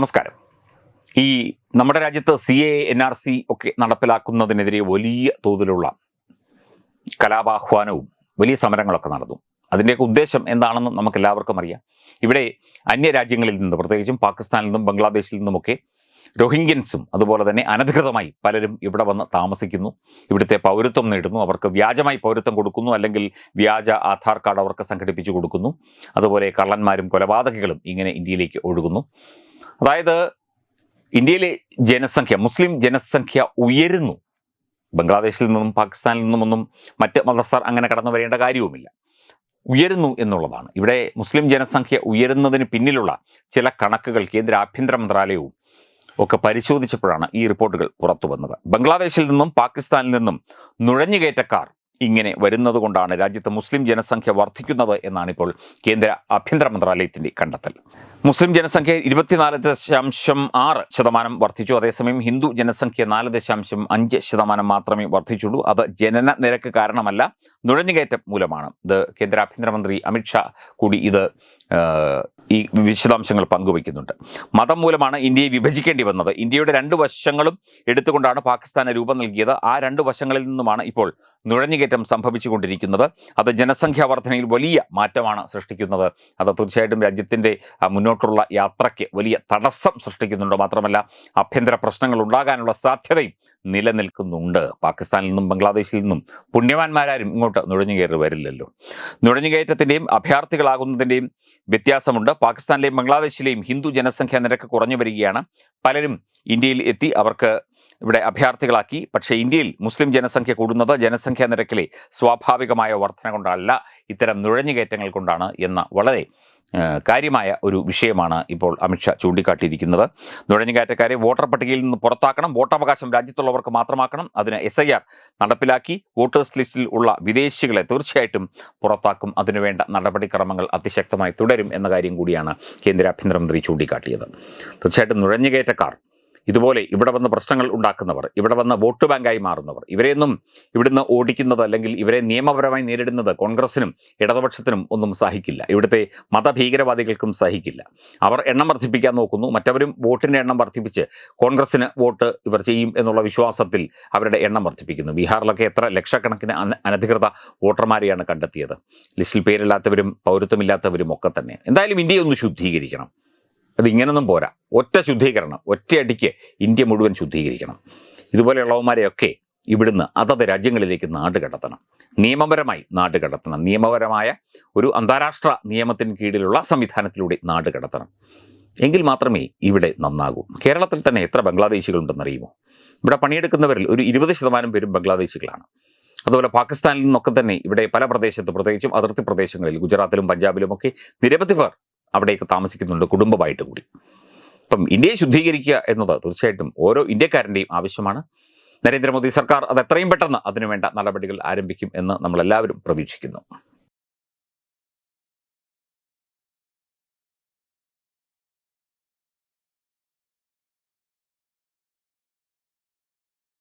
നമസ്കാരം. ഈ നമ്മുടെ രാജ്യത്ത് C A N R C ഒക്കെ നടപ്പിലാക്കുന്നതിനെതിരെ വലിയ തോതിലുള്ള കലാപാഹ്വാനവും വലിയ സമരങ്ങളൊക്കെ നടന്നു. അതിന്റെയൊക്കെ ഉദ്ദേശം എന്താണെന്ന് നമുക്ക് എല്ലാവർക്കും അറിയാം. ഇവിടെ അന്യ രാജ്യങ്ങളിൽ നിന്ന് പ്രത്യേകിച്ചും പാകിസ്ഥാനിൽ നിന്നും ബംഗ്ലാദേശിൽ നിന്നുമൊക്കെ റോഹിംഗ്യൻസും അതുപോലെ തന്നെ അനധികൃതമായി പലരും ഇവിടെ വന്ന് താമസിക്കുന്നു. ഇവിടുത്തെ പൗരത്വം നേടുന്നു. അവർക്ക് വ്യാജമായി പൗരത്വം കൊടുക്കുന്നു. അല്ലെങ്കിൽ വ്യാജ ആധാർ കാർഡ് അവർക്ക് സംഘടിപ്പിച്ചു കൊടുക്കുന്നു. അതുപോലെ കള്ളന്മാരും കൊലപാതകികളും ഇങ്ങനെ ഇന്ത്യയിലേക്ക് ഒഴുകുന്നു. അതായത് ഇന്ത്യയിലെ ജനസംഖ്യ മുസ്ലിം ജനസംഖ്യ ഉയരുന്നു. ബംഗ്ലാദേശിൽ നിന്നും പാകിസ്ഥാനിൽ നിന്നും ഒന്നും മറ്റ് മതസ്ഥർ അങ്ങനെ കടന്നു വരേണ്ട കാര്യവുമില്ല. ഉയരുന്നു എന്നുള്ളതാണ്. ഇവിടെ മുസ്ലിം ജനസംഖ്യ ഉയരുന്നതിന് പിന്നിലുള്ള ചില കണക്കുകൾ കേന്ദ്ര ആഭ്യന്തര മന്ത്രാലയവും ഒക്കെ പരിശോധിച്ചപ്പോഴാണ് ഈ റിപ്പോർട്ടുകൾ പുറത്തു വന്നത് ബംഗ്ലാദേശിൽ നിന്നും പാകിസ്ഥാനിൽ നിന്നും നുഴഞ്ഞുകയറ്റക്കാർ ഇങ്ങനെ വരുന്നത് കൊണ്ടാണ് രാജ്യത്ത് മുസ്ലിം ജനസംഖ്യ വർദ്ധിക്കുന്നത് എന്നാണ് ഇപ്പോൾ കേന്ദ്ര ആഭ്യന്തര മന്ത്രാലയത്തിന്റെ കണ്ടെത്തൽ. മുസ്ലിം ജനസംഖ്യ ഇരുപത്തിനാല് ദശാംശം ആറ് ശതമാനം വർദ്ധിച്ചു. അതേസമയം ഹിന്ദു ജനസംഖ്യ നാല് ദശാംശം അഞ്ച് ശതമാനം മാത്രമേ വർദ്ധിച്ചുള്ളൂ. അത് ജനന നിരക്ക് കാരണമല്ല നുഴഞ്ഞുകയറ്റം മൂലമാണ്. ഇത് കേന്ദ്ര ആഭ്യന്തരമന്ത്രി അമിത്ഷാ കൂടി ഇത് ഈ വിശദാംശങ്ങൾ പങ്കുവയ്ക്കുന്നുണ്ട്. മതം മൂലമാണ് ഇന്ത്യയെ വിഭജിക്കേണ്ടി വന്നത്. ഇന്ത്യയുടെ രണ്ട് വശങ്ങളും എടുത്തുകൊണ്ടാണ് പാകിസ്ഥാന് രൂപം നൽകിയത്. ആ രണ്ട് വശങ്ങളിൽ നിന്നുമാണ് ഇപ്പോൾ നുഴഞ്ഞുകയറ്റം സംഭവിച്ചുകൊണ്ടിരിക്കുന്നത്. അത് ജനസംഖ്യാ വർധനയിൽ വലിയ മാറ്റമാണ് സൃഷ്ടിക്കുന്നത്. അത് തീർച്ചയായിട്ടും രാജ്യത്തിന്റെ മുന്നോട്ടുള്ള യാത്രയ്ക്ക് വലിയ തടസ്സം സൃഷ്ടിക്കുന്നുണ്ട്. മാത്രമല്ല ആഭ്യന്തര പ്രശ്നങ്ങൾ ഉണ്ടാകാനുള്ള സാധ്യതയും നിലനിൽക്കുന്നുണ്ട്. പാകിസ്ഥാനിൽ നിന്നും ബംഗ്ലാദേശിൽ നിന്നും പുണ്യവാന്മാരാരും ഇങ്ങോട്ട് നുഴഞ്ഞുകയറി വരില്ലല്ലോ. നുഴഞ്ഞുകയറ്റത്തിന്റെയും അഭയാർത്ഥികളാകുന്നതിന്റെയും വ്യത്യാസമുണ്ട്. പാകിസ്ഥാനിലെയും ബംഗ്ലാദേശിലെയും ഹിന്ദു ജനസംഖ്യ നിരക്ക് കുറഞ്ഞു വരികയാണ്. പലരും ഇന്ത്യയിൽ എത്തി അവർക്ക് ഇവിടെ അഭയാർത്ഥികളാക്കി. പക്ഷേ ഇന്ത്യയിൽ മുസ്ലിം ജനസംഖ്യ കൂടുന്നത് ജനസംഖ്യാ നിരക്കിലെ സ്വാഭാവികമായ വർധന കൊണ്ടല്ല ഇത്തരം നുഴഞ്ഞുകയറ്റങ്ങൾ കൊണ്ടാണ് എന്ന വളരെ കാര്യമായ ഒരു വിഷയമാണ് ഇപ്പോൾ അമിത്ഷാ ചൂണ്ടിക്കാട്ടിയിരിക്കുന്നത്. നുഴഞ്ഞുകയറ്റക്കാരെ വോട്ടർ പട്ടികയിൽ നിന്ന് പുറത്താക്കണം വോട്ടവകാശം രാജ്യത്തുള്ളവർക്ക് മാത്രമാക്കണം അതിന് എസ് ഐ ആർ നടപ്പിലാക്കി വോട്ടേഴ്സ് ലിസ്റ്റിൽ ഉള്ള വിദേശികളെ തീർച്ചയായിട്ടും പുറത്താക്കും അതിനുവേണ്ട നടപടിക്രമങ്ങൾ അതിശക്തമായി തുടരും എന്ന കാര്യം കൂടിയാണ് കേന്ദ്ര ആഭ്യന്തരമന്ത്രി ചൂണ്ടിക്കാട്ടിയത്. തീർച്ചയായിട്ടും നുഴഞ്ഞുകയറ്റക്കാർ ഇതുപോലെ ഇവിടെ വന്ന് പ്രശ്നങ്ങൾ ഉണ്ടാക്കുന്നവർ ഇവിടെ വന്ന് വോട്ട് ബാങ്കായി മാറുന്നവർ ഇവരെയൊന്നും ഇവിടുന്ന് ഓടിക്കുന്നത് അല്ലെങ്കിൽ ഇവരെ നിയമപരമായി നേരിടുന്നത് കോൺഗ്രസിനും ഇടതുപക്ഷത്തിനും ഒന്നും സഹിക്കില്ല. ഇവിടുത്തെ മതഭീകരവാദികൾക്കും സഹിക്കില്ല. അവർ എണ്ണം വർദ്ധിപ്പിക്കാൻ നോക്കുന്നു. മറ്റവരും വോട്ടിന്റെ എണ്ണം വർദ്ധിപ്പിച്ച് കോൺഗ്രസിന് വോട്ട് ഇവർ ചെയ്യും എന്നുള്ള വിശ്വാസത്തിൽ അവരുടെ എണ്ണം വർദ്ധിപ്പിക്കുന്നു. ബീഹാറിലൊക്കെ എത്ര ലക്ഷക്കണക്കിന് അനധികൃത വോട്ടർമാരെയാണ് കണ്ടെത്തിയത്. ലിസ്റ്റിൽ പേരില്ലാത്തവരും പൗരത്വമില്ലാത്തവരും ഒക്കെ തന്നെ. എന്തായാലും ഇന്ത്യയെ ഒന്ന് ശുദ്ധീകരിക്കണം. അത് ഇങ്ങനൊന്നും പോരാ. ഒറ്റ ശുദ്ധീകരണം ഒറ്റയടിക്ക് ഇന്ത്യ മുഴുവൻ ശുദ്ധീകരിക്കണം. ഇതുപോലെയുള്ളവന്മാരെയൊക്കെ ഇവിടുന്ന് അതത് രാജ്യങ്ങളിലേക്ക് നാട് കടത്തണം. നിയമപരമായി നാട് കടത്തണം. നിയമപരമായ ഒരു അന്താരാഷ്ട്ര നിയമത്തിന് കീഴിലുള്ള സംവിധാനത്തിലൂടെ നാട് കടത്തണം. എങ്കിൽ മാത്രമേ ഇവിടെ നന്നാകൂ. കേരളത്തിൽ തന്നെ എത്ര ബംഗ്ലാദേശികളുണ്ടെന്നറിയുമോ? ഇവിടെ പണിയെടുക്കുന്നവരിൽ ഒരു ഇരുപത് ശതമാനം പേരും ബംഗ്ലാദേശികളാണ്. അതുപോലെ പാകിസ്ഥാനിൽ നിന്നൊക്കെ തന്നെ ഇവിടെ പല പ്രദേശത്ത് പ്രത്യേകിച്ചും അതിർത്തി പ്രദേശങ്ങളിൽ ഗുജറാത്തിലും പഞ്ചാബിലും ഒക്കെ നിരവധി പേർ അവിടേക്ക് താമസിക്കുന്നുണ്ട് കുടുംബമായിട്ട് കൂടി. അപ്പം ഇന്ത്യയെ ശുദ്ധീകരിക്കുക എന്നത് തീർച്ചയായിട്ടും ഓരോ ഇന്ത്യക്കാരന്റെയും ആവശ്യമാണ്. നരേന്ദ്രമോദി സർക്കാർ അത് എത്രയും പെട്ടെന്ന് അതിനുവേണ്ട നടപടികൾ ആരംഭിക്കും എന്ന് നമ്മളെല്ലാവരും പ്രതീക്ഷിക്കുന്നു.